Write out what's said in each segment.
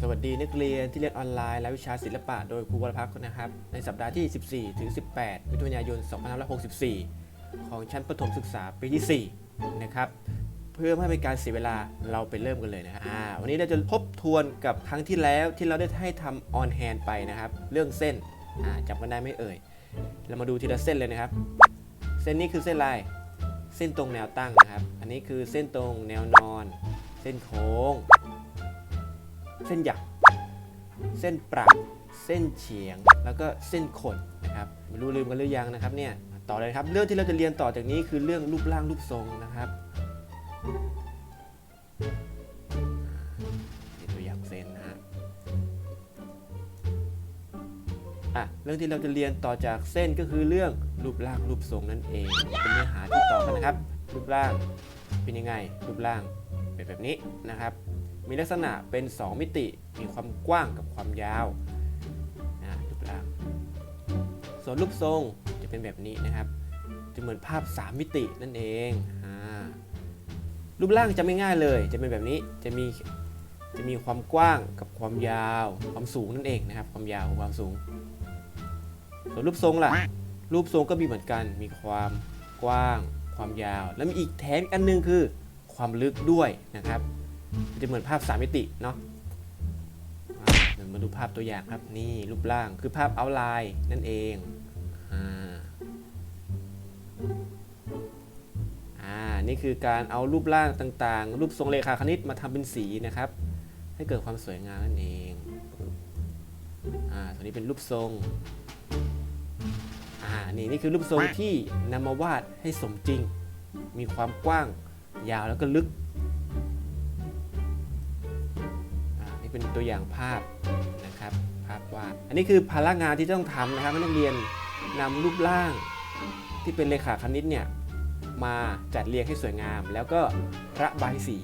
สวัสดีนักเรียนที่เรียนออนไลน์และวิชาศิลปะโดยครูวรพักนะครับ ในสัปดาห์ที่ 14 ถึง 18 มิถุนายน 2564 ของชั้นประถมศึกษาปีที่ 4 นะครับ เพื่อไม่ให้เป็นการเสียเวลาเราไปเริ่มกันเลยนะครับวันนี้เราจะทบทวนกับครั้งที่แล้วที่เราได้ให้ทำออนแฮนไปนะครับ เรื่องเส้นจำกันได้ไม่เอ่ย เรามาดูทีละเส้นเลยนะครับ เส้นนี้คือเส้นลาย เส้นตรงแนวตั้งนะครับ อันนี้คือเส้นตรงแนวนอน เส้นโค้ง เส้นหยัก เส้นปรับเส้นเฉียง แล้วก็เส้นขนนะครับไม่รู้ลืมกันหรือยังนะครับเนี่ยต่อเลยครับ เรื่องที่เราจะเรียนต่อจากนี้คือเรื่องรูปร่างรูปทรงนะครับนี่ตัวอย่างเส้นนะฮะอะเรื่องที่เราจะเรียนต่อจากเส้นก็คือเรื่องรูปร่างรูปทรงนั่นเองเป็นเนื้อหาที่ต่อกันนะครับ รูปร่างเป็นยังไง รูปร่างเป็นแบบนี้นะครับ มีลักษณะเป็น 2 มิติ มีความกว้างกับความยาวนะรูปร่างส่วนรูปทรงจะเป็นแบบนี้นะครับ จะเหมือนภาพ 3 มิตินั่นเองอรูปร่างจะไม่ง่ายเลย จะเป็นแบบนี้จะมีจะมีความกว้างกับความยาว ความสูงนั่นเองนะครับ ความยาวความสูง ส่วนรูปทรงล่ะ รูปทรงก็มีเหมือนกัน มีความกว้าง ความยาว แล้วมีอีกแถมอีกอันหนึงคือ ความลึกด้วยนะครับ จะเหมือนภาพ3มิติเนาะเดี๋ยวมาดูภาพตัวอย่างครับนี่รูปร่างคือภาพเอาไลน์นั่นเองอ่าอ่านี่คือการเอารูปร่างต่างๆ รูปทรงเลขาคณิตมาทำเป็นสีนะครับ ให้เกิดความสวยงามนั่นเองอ่าตัวนี้เป็นรูปทรงอ่านี่นี่คือรูปทรงที่นำมาวาดให้สมจริง มีความกว้างยาวแล้วก็ลึก เป็นตัวอย่างภาพนะครับภาพวาดอันนี้คือภาระงานที่ต้องทำนะครับให้นักเรียนนำรูปร่างที่เป็นเลขาคณิตเนี่ยมาจัดเรียงให้สวยงาม แล้วก็ระบายสี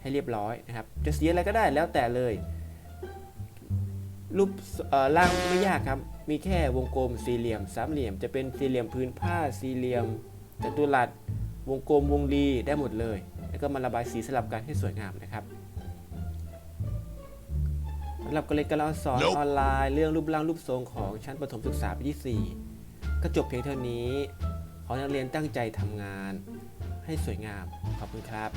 ให้เรียบร้อยนะครับ จะสีอะไรก็ได้แล้วแต่เลย รูปร่างไม่ยากครับ มีแค่วงกลมสี่เหลี่ยมสามเหลี่ยม จะเป็นสี่เหลี่ยมพื้นผ้าสี่เหลี่ยมจัตุรัสวงกลมวงรีได้หมดเลย แล้วก็มาระบายสีสลับกันให้สวยงามนะครับำหรับกรณีการเรียนสอนออนไลน์ เรื่องรูปร่างรูปทรงของชั้นประถมศึกษาปีที่ 4 ก็จบเพียงเท่านี้ ขอนักเรียนตั้งใจทำงาน ให้สวยงาม ขอบคุณครับ